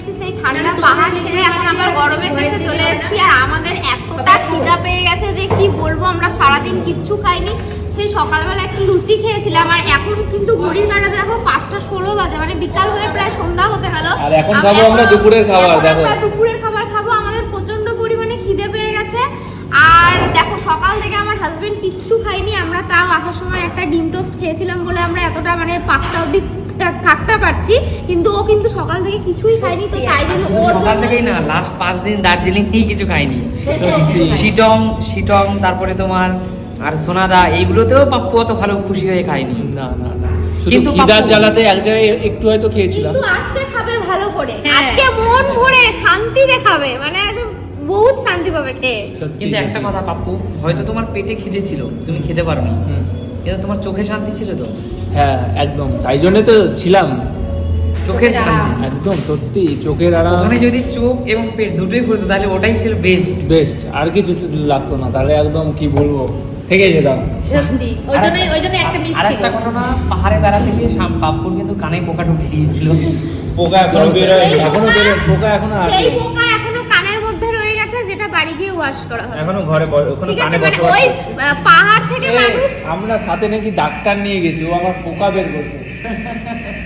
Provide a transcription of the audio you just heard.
এসেছি সেই ঠান্ডা পাহাড় ছেড়ে এখন আমরা গরমের দেশে চলে এসেছি। আর আমাদের এতটা খিদা পেয়ে গেছে যে কি বলব আমরা সারাদিন কিচ্ছু খাইনি। সেই সকালবেলা একটু লুচি খেয়েছিলাম আর এখন কিন্তু ঘড়ির কাঁটা দেখো পাঁচটা ষোলো বাজে মানে বিকাল হয়ে প্রায় সন্ধ্যা হতে গেল। আর এখন খাব আমরা দুপুরের খাবার, দেখো। দুপুরের খাবার খাব আমাদের প্রচণ্ড পরিমাণে খিদে পেয়ে গেছে আর দেখো হাজবেন্ড কিচ্ছু খাইনি আমরা তাও আসার সময় একটা ডিম টোস্ট খেয়েছিলাম বলে আমরা এতটা মানে পাঁচটা অবধি থাকতে পারছি কিন্তু ও কিন্তু সকাল থেকে কিছুই খাইনি তো তাই জন্য ওর সকাল থেকেই না লাস্ট পাঁচ দিন দার্জিলিং এই কিছু খাইনি শিটং শিটং তারপরে তোমার আর সোনাদা এইগুলোতেও পাপ্পু অত ভালো খুশি হয়ে খায়নি। না না না। কিন্তু খিদার জ্বালাতে এক জায়গায় একটু হয়তো খেয়েছিলাম। কিন্তু আজকে খাবে ভালো করে। হ্যাঁ। আজকে মন ভরে শান্তিতে খাবে মানে একদম পাবে খেয়ে কিন্তু একটা কথা পাপ্পু হয়তো তোমার পেটে খিদে ছিল তুমি খেতে পারোনি। কিন্তু তোমার চোখে শান্তি ছিল তো? হ্যাঁ একদম। তাই জন্য তো ছিলাম। চোখের একদম সত্যি চোখের আরাম ওখানে যদি চোখ এবং পেট দুটোই করতো তাহলে ওটাই ছিল বেস্ট বেস্ট আর কিছু লাগতো না তাহলে একদম কি বলব? থেকে যেতাম। সত্যি ওই জন্যই ওই জন্য একটা মিস ছিল। একটা ঘটনা পাহাড়ে বেড়াতে গিয়ে শাম- পাপ্পুর কিন্তু কানে পোকা ঢুকে গিয়েছিল পোকা এখনও এখনও বেরো পোকা এখনও আছে সেই পোকা এখনও কানের মধ্যে রয়ে গেছে যেটা বাড়ি গিয়ে ওয়াশ করা হবে। এখনও ঘরে ওখানে কানে মানে ওই পাহাড় থেকে মানুষ আমরা সাথে নাকি ডাক্তার নিয়ে গেছি ও আবার পোকা বের করছে।